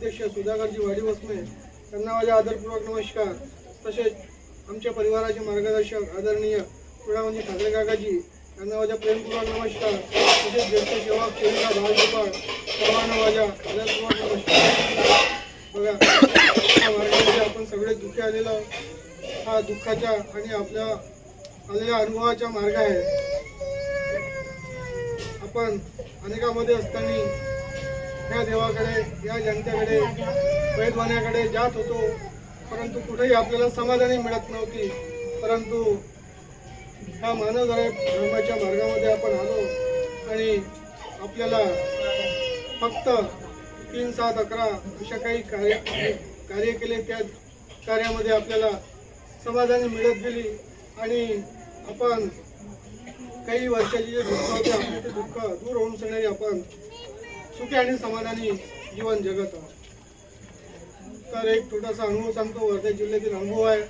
अध्यक्ष सुधाकरजी वाडी वसमे त्यांना माझ्या आदरपूर्वक नमस्कार. तसेच आमच्या परिवाराचे मार्गदर्शक आदरणीय क्रीडामंत्री ठाकरे काकाजी त्यांना माझ्या प्रेमपूर्वक नमस्कार. तसेच ज्येष्ठ सेवक सेविका भावगोपाळ सर्वांना माझ्या आदरपूर्वक नमस्कार. बघा मार्गामध्ये आपण सगळे दुःखी आलेलो हा दुःखाच्या आणि आपल्या आलेल्या अनुभवाचा मार्ग आहे. आपण अनेकामध्ये असताना या देवाकडे या जनतेकडे वैद्वान्याकडे जात होतो. परंतु कुठेही आपल्याला समाधानी मिळत नव्हती. परंतु ह्या मानव धर्माच्या मार्गामध्ये आपण आलो आणि आपल्याला फक्त तीन सात अकरा अशा काही कार्य कार्य केले. त्या कार्यामध्ये आपल्याला समाधानी मिळत गेली आणि आपण काही वर्षाची जे दुःख होते आपले ते दुःख दूर होऊन सगळे आपण सुखी आणि समाधानी जीवन जगत आहोत. तर एक छोटासा अनुभव सांगतो वर्धा जिल्ह्यातील अनुभव आहे.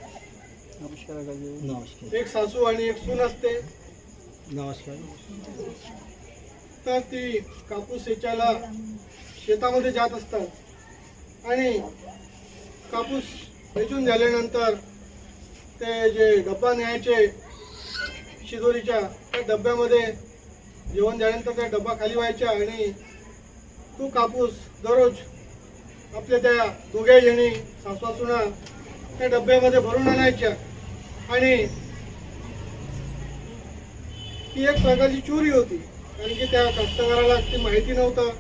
नमस्कार एक सासू आणि एक सून असते. नमस्कार. तर ती कापूस वेचायला शेतामध्ये जात असतात. आणि कापूस वेचून झाल्यानंतर ते जे डब्बा न्यायचे शिदोरीच्या त्या डब्यामध्ये जेवण झाल्यानंतर त्या डब्बा खाली व्हायच्या आणि तो कापूस दररोज आपल्या त्या दोघ्या जणी सासवासुना त्या डब्यामध्ये भरून आणायच्या. आणि ती एक प्रकारची चोरी होती. कारण की त्या कास्तकाराला ती माहिती नव्हतं.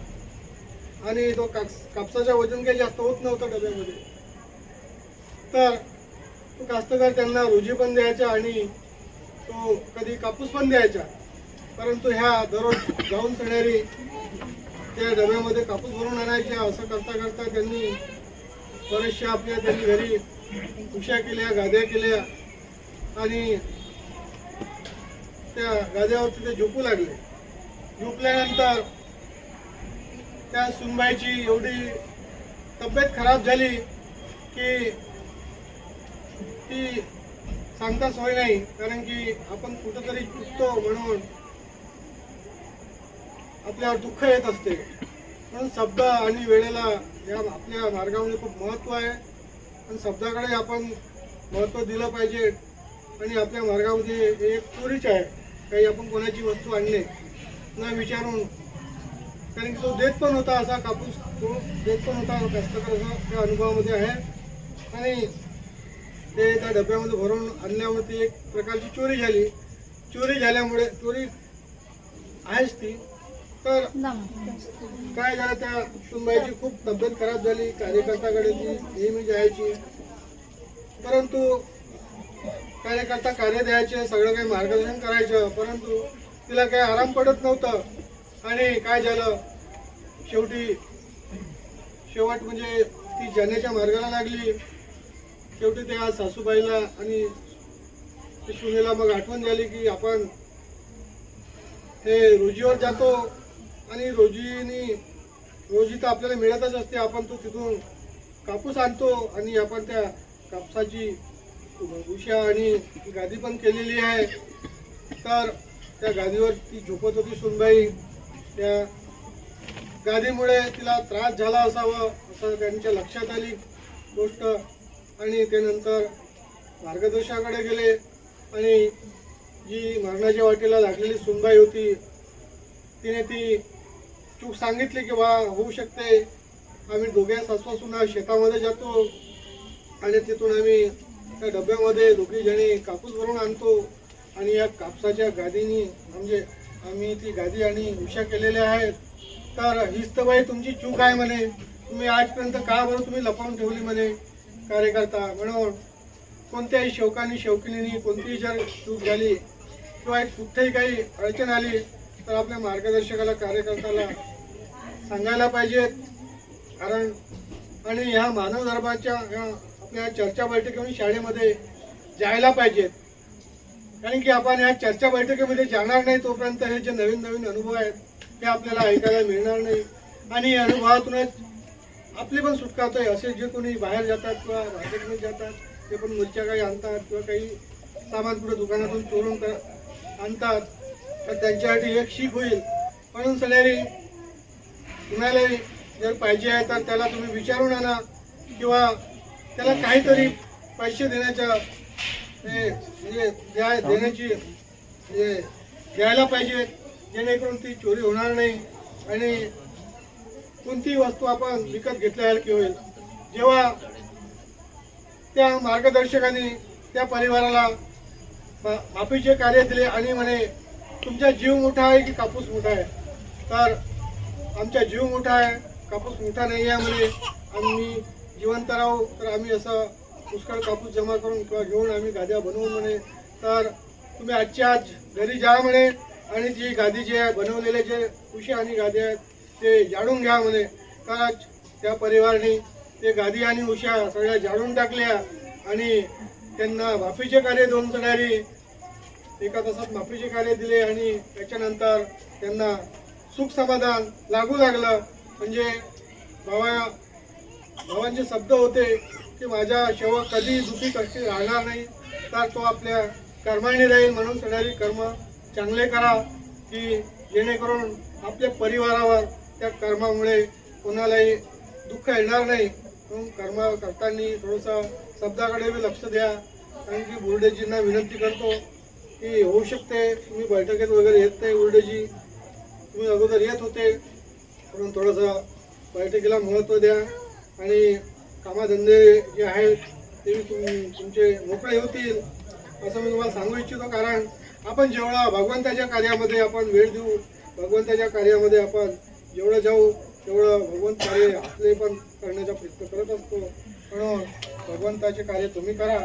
आणि तो काप कापसाचा वजन काही जास्त होत नव्हतं डब्यामध्ये. तर तो कास्तकार त्यांना रोजी पण द्यायचा आणि तो कधी कापूस पण द्यायचा. परंतु ह्या दररोज जाऊन सणारी त्या डब्यामध्ये कापूस भरून आणायच्या असं करता करता त्यांनी बऱ्याचशा आपल्या त्यांनी घरी उशा केल्या गाद्या केल्या आणि त्या गाद्यावरती ते झोपू लागले. झोपल्यानंतर त्या सुनबाईची एवढी तब्येत खराब झाली की ती सांगता सोय नाही कारण की आपण कुठंतरी चुकतो म्हणून आपल्यावर दुःख येत असते. पण शब्द आणि वेळेला या आपल्या मार्गामध्ये खूप महत्त्व आहे. आणि शब्दाकडे आपण महत्त्व दिलं पाहिजे आणि आपल्या मार्गामध्ये एक चोरीच आहे. काही आपण कोणाची वस्तू आणणे न विचारून. कारण की तो देत पण होता असा कापूस. तो देत पण होता कष्टकर असा त्या अनुभवामध्ये आहे. आणि ते त्या डब्यामध्ये भरून आणल्यावरती एक प्रकारची चोरी झाली. चोरी झाल्यामुळे चोरी आहेच ती. तर काय झालं त्या सुनबाईची खूप तब्येत खराब झाली कार्यकर्त्याकडे ती नेहमी जायची. परंतु कार्यकर्ता कार्य द्यायचे सगळं काही मार्गदर्शन करायचं परंतु तिला काही आराम पडत नव्हतं. आणि काय झालं? शेवटी शेवट म्हणजे ती जाण्याच्या मार्गाला लागली. शेवटी त्या सासूबाईला आणि सुनेला मग आठवण झाली की आपण हे रोजीवर जातो. आणि रोजीनी रोजी तर आपल्याला मिळतच असते. आपण तो तिथून कापूस आणतो आणि आपण त्या कापसाची उशा आणि गादी पण केलेली आहे. तर त्या गादीवर ती झोपत होती सुनबाई. त्या गादीमुळे तिला त्रास झाला असावं असं त्यांच्या लक्षात आली गोष्ट. आणि ते नंतर मार्गदर्शकाकडे गेले. आणि जी मरणाच्या वाटेला लागलेली सुनबाई होती तिने ती चूक सांगितली की बा होऊ शकते आम्ही दोघे सासवासून शेतामध्ये जातो आणि तिथून आम्ही त्या डब्यामध्ये दोघी जणी कापूस भरून आणतो आणि या कापसाच्या गादीनी म्हणजे आम्ही ती गादी आणि उशा केलेल्या आहेत. तर हीच तर बाई तुमची चूक आहे म्हणे. तुम्ही आजपर्यंत का बरं तुम्ही लपवून ठेवली म्हणे? कार्यकर्ता म्हणून कोणत्याही शौकाने शौकिनीने कोणतीही जर चूक झाली किंवा एक कुठेही काही अडचण आली तर आपल्या मार्गदर्शकाला कार्यकर्त्याला सांगायला पाहिजेत कारण आणि ह्या मानव धर्माच्या ह्या आपल्या चर्चा बैठकीमध्ये शाळेमध्ये जायला पाहिजेत कारण की आपण ह्या चर्चा बैठकीमध्ये जाणार नाही तोपर्यंत हे जे नवीन नवीन अनुभव आहेत ते आपल्याला ऐकायला मिळणार नाही. आणि या अनुभवातूनच आपली पण सुटका होते असे जे कोणी बाहेर जातात किंवा मार्केटमध्ये जातात ते पण मिरच्या काही आणतात किंवा काही सामान कुठे दुकानातून चोरून कर- आणतात. तर त्यांच्यासाठी एक शीख होईल. म्हणून सगळ्यांनी कुणाला जर पाहिजे आहे तर त्याला तुम्ही विचारून आणा किंवा त्याला काहीतरी पैसे देण्याच्या हे, म्हणजे द्या देण्याची म्हणजे द्यायला पाहिजे जेणेकरून ती चोरी होणार नाही आणि कोणतीही वस्तू आपण विकत घेतल्यासारखी होईल. जेव्हा त्या मार्गदर्शकाने त्या परिवाराला माफीचे कार्य दिले आणि म्हणे तुमचा जीव मोठा आहे की कापूस मोठा आहे? तर आमचा जीव मोठा आहे कापूस मोठा नाही आहे म्हणे आम्ही जिवंत राहू तर आम्ही असं पुष्कळ कापूस जमा करून किंवा घेऊन आम्ही गाद्या बनवून म्हणे. तर तुम्ही आजच्या आज घरी जा म्हणे आणि जी गादी जी आहे बनवलेले जे उशी आणि गादी आहेत ते जाळून घ्या म्हणे. तर त्या परिवाराने ते गादी आणि उशा सगळ्या जाळून टाकल्या आणि त्यांना माफीचे कार्य दोन चढारी एका तासात माफीचे कार्य दिले आणि त्याच्यानंतर त्यांना सुख समाधान लागू लागलं. म्हणजे भावा भावांचे शब्द होते की माझ्या शेवक कधी दुखी कष्टी राहणार नाही. तर तो आपल्या कर्माने राहील म्हणून सगळ्यांनी कर्म चांगले करा की जेणेकरून आपल्या परिवारावर त्या कर्मामुळे कोणालाही दुःख येणार नाही. म्हणून कर्म करताना थोडंसं शब्दाकडे बी लक्ष द्या. कारण की बुर्डेजींना विनंती करतो की होऊ शकते तुम्ही बैठकीत वगैरे येत नाही बुर्डेजी. तुम्ही अगोदर येत होते. म्हणून थोडंसं बैठकीला महत्त्व द्या. आणि कामाधंदे जे आहेत ते तुम तुमचे मोकळे होतील असं मी तुम्हाला सांगू इच्छितो. कारण आपण जेवढा भगवंताच्या कार्यामध्ये आपण वेळ देऊ भगवंताच्या कार्यामध्ये आपण जेवढं जाऊ तेवढं भगवंत कार्य आपले पण करण्याचा प्रयत्न करत असतो. म्हणून भगवंताचे कार्य तुम्ही करा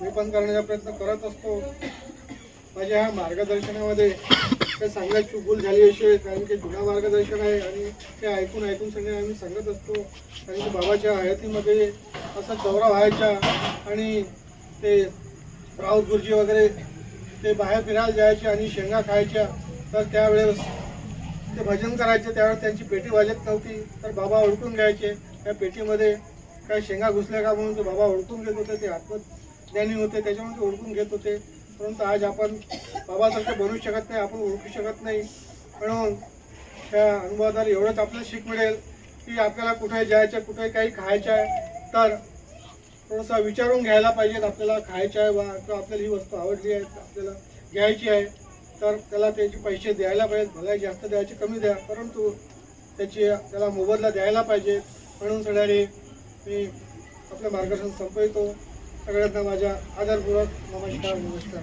मी पण करण्याचा प्रयत्न करत असतो. माझ्या ह्या मार्गदर्शनामध्ये त्या सांगायची भूल झाली असे कारण की जुना मार्गदर्शन आहे आणि ते ऐकून ऐकून सगळे आम्ही सांगत असतो. कारण की बाबाच्या हयातीमध्ये असा दौरा व्हायचा आणि ते राऊत गुरुजी वगैरे ते बाहेर फिरायला जायचे आणि शेंगा खायच्या. तर त्यावेळेस ते भजन करायचे त्यावेळेस त्यांची पेटी वाजत नव्हती. तर बाबा ओळखून घ्यायचे. त्या पेटीमध्ये काय शेंगा घुसल्या का म्हणून ते बाबा ओळखून घेत होते ते आत्मज्ञानी होते त्याच्यामुळे ते ओळखून घेत होते. परंतु आज आपण बाबासारखं बनवू शकत नाही आपण ओळखू शकत नाही. म्हणून त्या अनुभवाद्वारे एवढंच आपल्याला शिक मिळेल की आपल्याला कुठे जायचं कुठे काही खायचं आहे तर थोडंसं विचारून घ्यायला पाहिजेत आपल्याला खायचं आहे बा किंवा आपल्याला ही वस्तू आवडली आहे आपल्याला घ्यायची आहे तर त्याला त्याचे पैसे द्यायला पाहिजेत भले जास्त द्यायचे कमी द्या परंतु त्याची त्याला मोबदला द्यायला पाहिजे. म्हणून सगळ्यांनी मी आपलं मार्गदर्शन संपवितो. सगळ्यांना माझ्या आदरपूर्वक नमस्कार नमस्कार.